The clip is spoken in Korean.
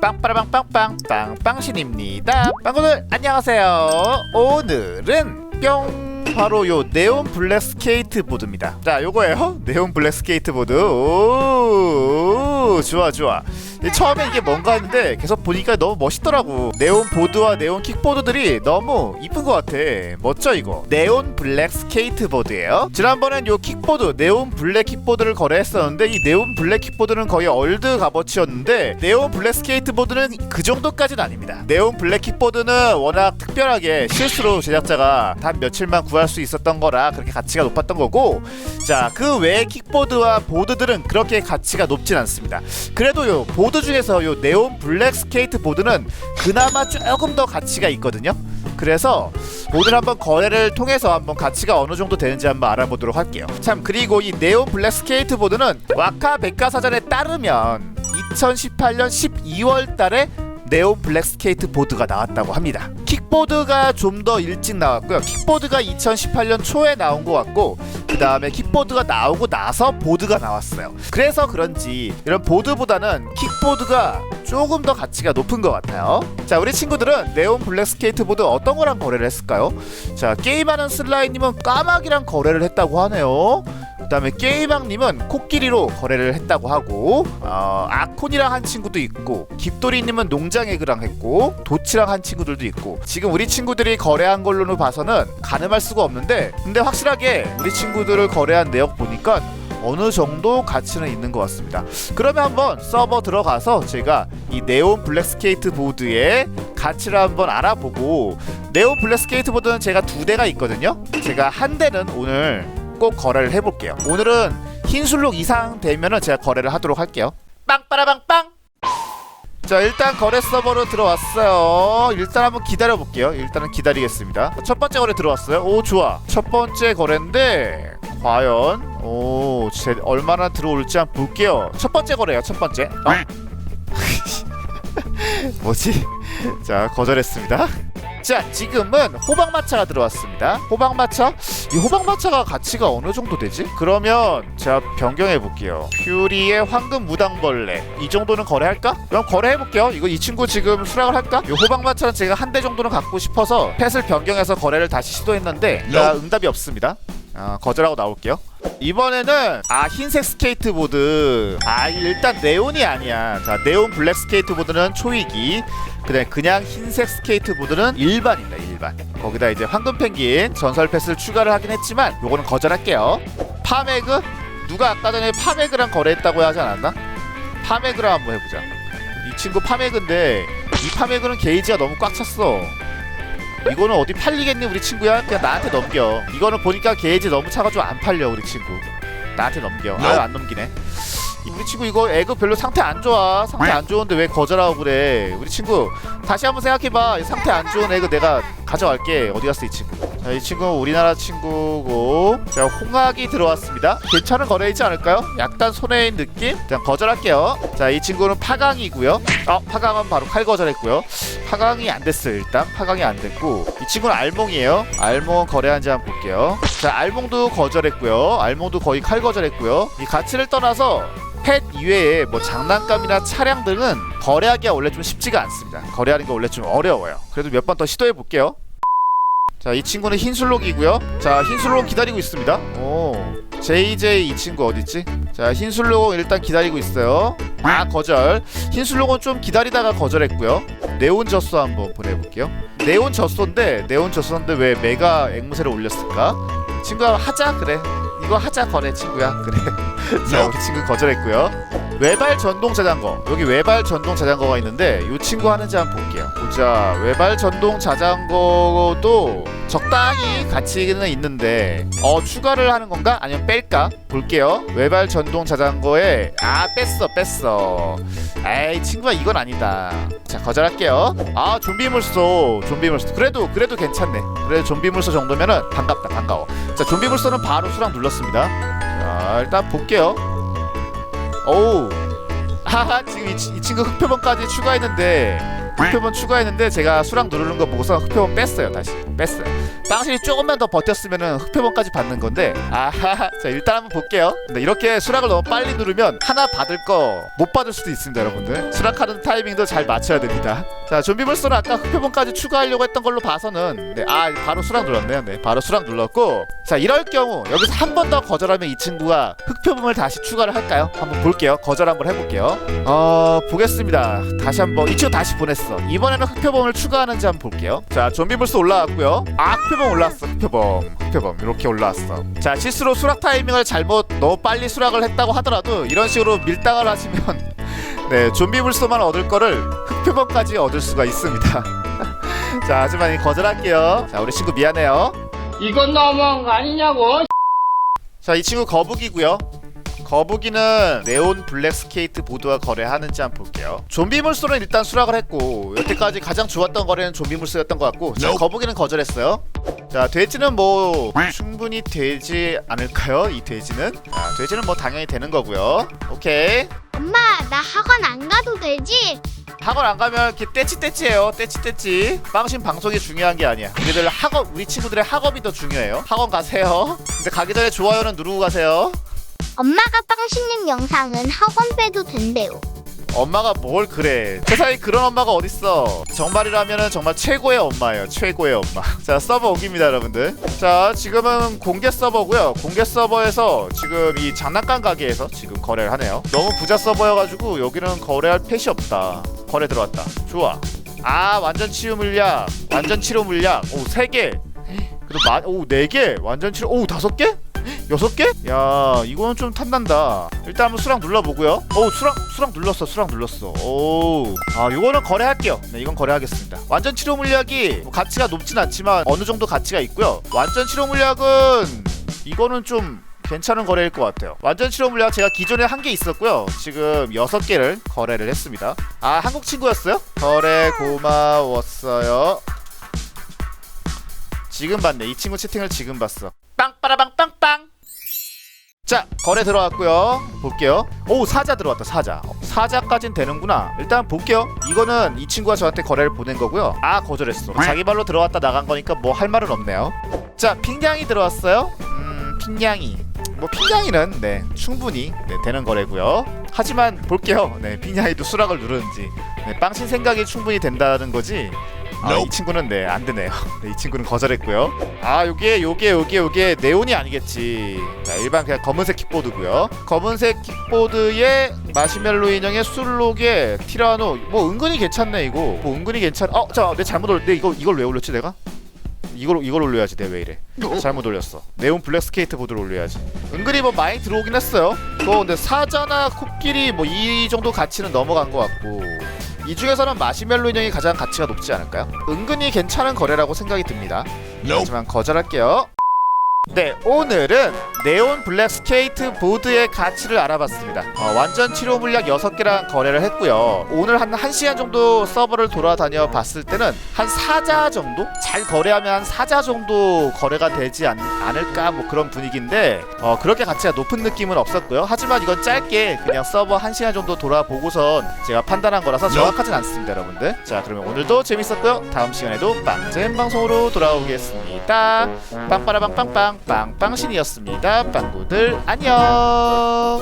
빵빠라빵 빵빵 빵빵신입니다. 빵구들 안녕하세요. 오늘은 뿅 바로 요 네온 블랙 스케이트 보드입니다. 자, 요거예요. 네온 블랙 스케이트 보드. 오, 좋아 좋아. 이 처음에 이게 뭔가 했는데 계속 보니까 너무 멋있더라고. 네온 보드와 네온 킥보드들이 너무 이쁜 것 같아. 멋져 이거. 네온 블랙 스케이트 보드예요. 지난번엔 요 킥보드 네온 블랙 킥보드를 거래했었는데 이 네온 블랙 킥보드는 거의 얼드 값어치였는데 네온 블랙 스케이트 보드는 그 정도까지는 아닙니다. 네온 블랙 킥보드는 워낙 특별하게 실수로 제작자가 단 며칠만 구할 수 있었던 거라 그렇게 가치가 높았던 거고 자 그 외의 킥보드와 보드들은 그렇게 가치가 높진 않습니다. 그래도 요 보드 중에서 요 네온 블랙 스케이트 보드는 그나마 조금 더 가치가 있거든요. 그래서 오늘 한번 거래를 통해서 한번 가치가 어느 정도 되는지 한번 알아보도록 할게요. 참 그리고 이 네온 블랙 스케이트 보드는 와카 백과사전에 따르면 2018년 12월 달에 네온 블랙 스케이트 보드가 나왔다고 합니다. 킥보드가 좀 더 일찍 나왔고요. 킥보드가 2018년 초에 나온 것 같고 그 다음에 킥보드가 나오고 나서 보드가 나왔어요. 그래서 그런지 이런 보드보다는 킥보드가 조금 더 가치가 높은 것 같아요. 자, 우리 친구들은 네온 블랙 스케이트 보드 어떤 거랑 거래를 했을까요? 자, 게임하는 슬라이님은 까마귀랑 거래를 했다고 하네요. 그다음에 게이방님은 코끼리로 거래를 했다고 하고 어, 아콘이랑 한 친구도 있고 깁돌이님은 농장에그랑 했고 도치랑 한 친구들도 있고 지금 우리 친구들이 거래한 걸로는 봐서는 가늠할 수가 없는데 근데 확실하게 우리 친구들을 거래한 내역 보니까 어느 정도 가치는 있는 것 같습니다. 그러면 한번 서버 들어가서 제가 이 네온 블랙 스케이트 보드의 가치를 한번 알아보고 네온 블랙 스케이트 보드는 제가 두 대가 있거든요. 제가 한 대는 오늘 꼭 거래를 해볼게요. 오늘은 흰술록 이상 되면은 제가 거래를 하도록 할게요. 빵빠라빵빵. 자 일단 거래 서버로 들어왔어요. 일단 한번 기다려 볼게요. 일단은 기다리겠습니다. 첫 번째 거래 들어왔어요. 오 좋아. 첫 번째 거래인데 과연 오 제, 얼마나 들어올지 한번 볼게요. 첫 번째 거래요. 첫 번째. 어? 뭐지? 자 거절했습니다. 자 지금은 호박마차가 들어왔습니다 호박마차? 이 호박마차가 가치가 어느 정도 되지? 그러면 제가 변경해 볼게요 퓨리의 황금 무당벌레 이 정도는 거래할까? 그럼 거래해 볼게요 이거 이 친구 지금 수락을 할까? 이 호박마차는 제가 한 대 정도는 갖고 싶어서 펫을 변경해서 거래를 다시 시도했는데 자, 응답이 없습니다 아, 거절하고 나올게요. 이번에는 아 흰색 스케이트보드. 아 일단 네온이 아니야. 자 네온 블랙 스케이트보드는 초이기. 그다음에 그냥 흰색 스케이트보드는 일반입니다 일반. 거기다 이제 황금 펭귄 전설 패스를 추가를 하긴 했지만 요거는 거절할게요. 파메그? 누가 아까 전에 파메그랑 거래했다고 하지 않았나? 파메그랑 한번 해보자. 이 친구 파메그인데 이 파메그는 게이지가 너무 꽉 찼어 이거는 어디 팔리겠니 우리 친구야? 그냥 나한테 넘겨. 이거는 보니까 게이지 너무 차가지고 안 팔려 우리 친구. 나한테 넘겨. 아유 안 넘기네. 우리 친구 이거 에그 별로 상태 안 좋아. 상태 안 좋은데 왜 거절하고 그래? 우리 친구 다시 한번 생각해봐. 상태 안 좋은 에그 내가 가져갈게. 어디 갔어 이 친구 자, 이 친구 우리나라 친구고 자 홍학이 들어왔습니다. 괜찮은 거래이지 않을까요? 약간 손해인 느낌? 그냥 거절할게요. 자 이 친구는 파강이고요. 어 파강은 바로 칼 거절했고요. 파강이 안 됐어요 일단. 파강이 안 됐고 이 친구는 알몽이에요. 알몽 거래한지 한번 볼게요. 자 알몽도 거절했고요. 알몽도 거의 칼 거절했고요. 이 가치를 떠나서 펫 이외에 뭐 장난감이나 차량 등은 거래하기가 원래 좀 쉽지가 않습니다. 거래하는 게 원래 좀 어려워요. 그래도 몇 번 더 시도해 볼게요 자 이 친구는 흰술록이고요. 자 흰술록 기다리고 있습니다. 오. JJ 이 친구 어딨지? 자 흰술록 일단 기다리고 있어요. 아 거절. 흰술록은 좀 기다리다가 거절했고요. 네온 젖소 한번 보내볼게요. 네온 젖소인데 네온 젖소인데 왜 메가 앵무새를 올렸을까? 친구야 하자 그래. 이거 하자 거래 친구야. 그래. 자 우리 친구 거절했고요 외발 전동 자전거. 여기 외발 전동 자전거가 있는데 이 친구 하는지 한번 볼게요. 보자 외발 전동 자전거도 적당히 가치는 있는데 어 추가를 하는 건가? 아니면 뺄까? 볼게요. 외발 전동 자전거에 아 뺐어 뺐어. 에이 친구야 이건 아니다. 자 거절할게요. 아 좀비 물소 좀비 물소. 그래도 그래도 괜찮네. 그래도 좀비 물소 정도면은 반갑다 반가워. 자 좀비 물소는 바로 수락 눌렀습니다. 자 일단 볼게요 어우. 하하 지금 이, 치- 이 친구 흑표본까지 추가했는데 흑표본 추가했는데 제가 수락 누르는 거 보고서 흑표본 뺐어요 다시 뺐어요. 빵신이 조금만 더 버텼으면은 흑표본까지 받는 건데 아하 자 일단 한번 볼게요. 근데 이렇게 수락을 너무 빨리 누르면 하나 받을 거 못 받을 수도 있습니다 여러분들. 수락하는 타이밍도 잘 맞춰야 됩니다. 자 좀비 불소는 아까 흑표본까지 추가하려고 했던 걸로 봐서는 네, 아 바로 수락 눌렀네요. 네 바로 수락 눌렀고 자 이럴 경우 여기서 한 번 더 거절하면 이 친구가 흑표본을 다시 추가를 할까요? 한번 볼게요. 거절 한번 해볼게요. 어 보겠습니다. 다시 한번 이 친구 다시 보냈어. 이번에는 흑표범을 추가하는지 한번 볼게요. 자 좀비 불스 올라왔고요 아 흑표범 올라왔어 흑표범. 흑표범 이렇게 올라왔어. 자 실수로 수락 타이밍을 잘못 너무 빨리 수락을 했다고 하더라도 이런 식으로 밀당을 하시면 네 좀비 불소만 얻을 거를 흑표범까지 얻을 수가 있습니다. 자 하지만 이 거절할게요. 자 우리 친구 미안해요. 이건 너무한 거 아니냐고. 자 이 친구 거북이고요 거북이는 네온 블랙 스케이트 보드와 거래하는지 한번 볼게요. 좀비 물소는 일단 수락을 했고 여태까지 가장 좋았던 거래는 좀비 물소였던 것 같고 자 거북이는 거절했어요. 자 돼지는 뭐 충분히 되지 않을까요? 이 돼지는? 자 돼지는 뭐 당연히 되는 거고요. 오케이. 엄마 나 학원 안 가도 되지? 학원 안 가면 이렇게 떼찌떼찌해요. 떼찌떼찌 빵신 방송이 중요한 게 아니야. 우리들 학업 우리 친구들의 학업이 더 중요해요. 학원 가세요. 근데 가기 전에 좋아요는 누르고 가세요 엄마가 빵신님 영상은 학원 빼도 된대요. 엄마가 뭘 그래. 세상에 그런 엄마가 어딨어. 정말이라면은 정말 최고의 엄마예요. 최고의 엄마. 자 서버 옮깁니다 여러분들. 자 지금은 공개 서버고요. 공개 서버에서 지금 이 장난감 가게에서 지금 거래를 하네요. 너무 부자 서버여가지고 여기는 거래할 펫이 없다. 거래 들어왔다. 좋아. 아 완전 치유 물약. 완전 치료 물약. 오 3개. 그래도 마, 오 4개? 완전 치료 오 5개? 여섯 개? 야 이거는 좀 탐난다 일단 한번 수락 눌러보고요 오 수락 수락 눌렀어 수락 눌렀어 오아 이거는 거래할게요 네 이건 거래하겠습니다 완전 치료 물약이 뭐 가치가 높진 않지만 어느 정도 가치가 있고요 완전 치료 물약은 이거는 좀 괜찮은 거래일 것 같아요. 완전 치료 물약 제가 기존에 한 개 있었고요. 지금 여섯 개를 거래를 했습니다. 아 한국 친구였어요? 거래 고마웠어요. 지금 봤네. 이 친구 채팅을 지금 봤어. 빵빠라빵. 자 거래 들어왔고요. 볼게요. 오 사자 들어왔다 사자. 어, 사자까진 되는구나. 일단 볼게요. 이거는 이 친구가 저한테 거래를 보낸 거고요. 아 거절했어. 자기 발로 들어왔다 나간 거니까 뭐 할 말은 없네요. 자 핑냥이 들어왔어요. 음 핑냥이. 뭐 핑냥이는 네 충분히 네, 되는 거래고요. 하지만 볼게요. 네 핑냥이도 수락을 누르는지. 네, 빵신 생각이 충분히 된다는 거지. 아, 이 친구는 네 안 되네요. 네, 이 친구는 거절했고요. 아 요게 요게 요게 요게 네온이 아니겠지. 자 일반 그냥 검은색 킥보드고요. 검은색 킥보드에 마시멜로 인형의 술록에 티라노 뭐 은근히 괜찮네 이거. 뭐 은근히 괜찮. 어자내 잘못 올. 내 이거 이걸 왜 올렸지 내가? 이걸 이걸 올려야지 내왜 이래? 잘못 올렸어. 네온 블랙 스케이트 보드를 올려야지. 은근히 뭐 많이 들어오긴 했어요. 그거 근데 사자나 코끼리 뭐 이 정도 가치는 넘어간 것 같고. 이 중에서는 마시멜로 인형이 가장 가치가 높지 않을까요? 은근히 괜찮은 거래라고 생각이 듭니다. 하지만 거절할게요. 네, 오늘은 네온 블랙 스케이트 보드의 가치를 알아봤습니다. 어, 완전 치료 물약 6개랑 거래를 했고요. 오늘 한 1시간 정도 서버를 돌아다녀 봤을 때는 한 4자 정도? 잘 거래하면 한 4자 정도 거래가 되지 않, 않을까 뭐 그런 분위기인데 어, 그렇게 가치가 높은 느낌은 없었고요. 하지만 이건 짧게 그냥 서버 1시간 정도 돌아보고선 제가 판단한 거라서 정확하진 않습니다, 여러분들. 자, 그러면 오늘도 재밌었고요. 다음 시간에도 빵잼 방송으로 돌아오겠습니다. 빵빠라빵빵빵 빵빵신이었습니다. 빵구들 안녕.